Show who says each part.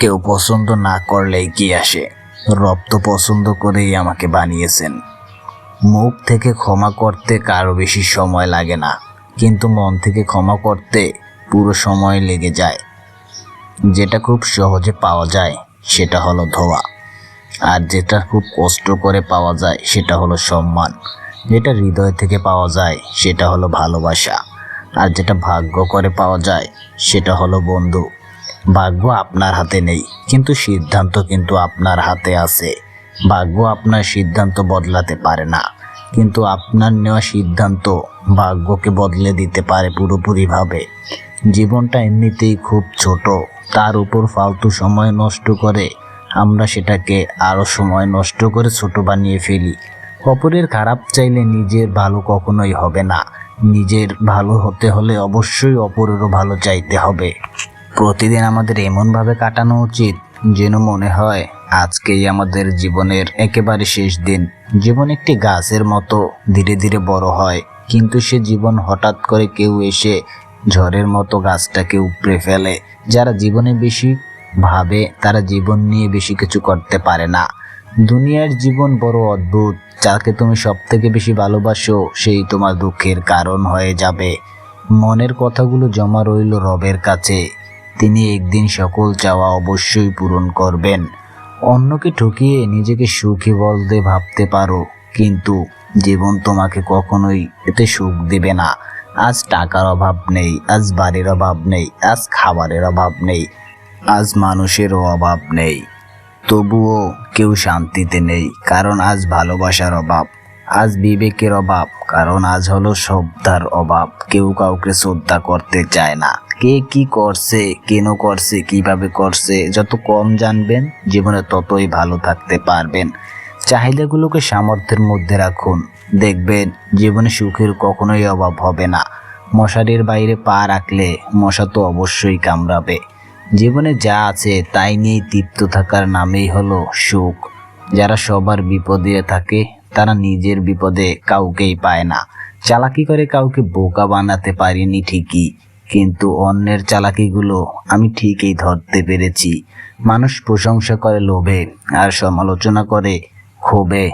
Speaker 1: কেউ পছন্দ না করলেই কি আসে? রব তো পছন্দ করেই আমাকে বানিয়েছেন। মুখ থেকে ক্ষমা করতে কারও বেশি সময় লাগে না, কিন্তু মন থেকে ক্ষমা করতে পুরো সময় লেগে যায়। যেটা খুব সহজে পাওয়া যায়, সেটা হলো ধোয়া। আর যেটা খুব কষ্ট করে পাওয়া যায়, সেটা হলো সম্মান। যেটা হৃদয় থেকে পাওয়া যায়, সেটা হলো ভালোবাসা। আর যেটা ভাগ্য করে পাওয়া যায়, সেটা হলো বন্ধু। ভাগ্য আপনার হাতে নেই, কিন্তু সিদ্ধান্ত কিন্তু আপনার হাতে আছে। ভাগ্য আপনার সিদ্ধান্ত বদলাতে পারে না, কিন্তু আপনার নেওয়া সিদ্ধান্ত ভাগ্যকে বদলে দিতে পারে পুরোপুরিভাবে। জীবনটা এমনিতেই খুব ছোট, তার উপর ফালতু সময় নষ্ট করে আমরা সেটাকে আরও সময় নষ্ট করে ছোট বানিয়ে ফেলি। অপরের খারাপ চাইলে নিজের ভালো কখনোই হবে না, নিজের ভালো হতে হলে অবশ্যই অপরেরও ভালো চাইতে হবে। প্রতিদিন আমাদের এমনভাবে কাটানো উচিত যেন মনে হয় আজকেই আমাদের জীবনের একেবারে শেষ দিন। জীবন একটি গাছের মতো ধীরে ধীরে বড় হয়, কিন্তু সে জীবন হঠাৎ করে কেউ এসে ঝড়ের মতো গাছটাকে উপড়ে ফেলে। যারা জীবনে বেশি ভাবে, তারা জীবন নিয়ে বেশি কিছু করতে পারে না। দুনিয়ার জীবন বড় অদ্ভুত, যাকে তুমি সব থেকে বেশি ভালোবাসো, সেই তোমার দুঃখের কারণ হয়ে যাবে। মনের কথাগুলো জমা রইল রবের কাছে। তিনি একদিন সকল চাওয়া অবশ্যই পূরণ করবেন। অন্যকে ঠকিয়ে নিজেকে সুখী বলতে ভাবতে পারো, কিন্তু জীবন তোমাকে কখনোই এতে সুখ দেবে না। আজ টাকার অভাব নেই, আজ বাড়ির অভাব নেই, আজ খাবারের অভাব নেই, আজ মানুষেরও অভাব নেই। তবুও কেউ শান্তিতে নেই, কারণ আজ ভালোবাসার অভাব, আজ বিবেকের অভাব, কারণ আজ হলো শ্রদ্ধার অভাব। কেউ কাউকে শ্রদ্ধা করতে চায় না। কে কি করছে, কেন করছে, কীভাবে করছে, যত কম জানবেন, জীবনে ততই ভালো থাকতে পারবেন। চাহিদাগুলোকে সামর্থ্যের মধ্যে রাখুন। দেখবেন, জীবনে সুখের কখনোই অভাব হবে না। মশারির বাইরে পা রাখলে মশা তো অবশ্যই কামড়াবে। জীবনে যা আছে, তাই নিয়েই তৃপ্ত থাকার নামেই হলো সুখ। যারা সবার বিপদে থাকে, তারা নিজের বিপদে কাউকেই পায় না। চালাকি করে কাউকে বোকা বানাতে পারিনি ঠিকই। কিন্তু অন্যের চালাকিগুলো আমি ঠিকই ধরতে পেরেছি। মানুষ প্রশংসা করে লোভে আর সমালোচনা করে ক্ষোভে।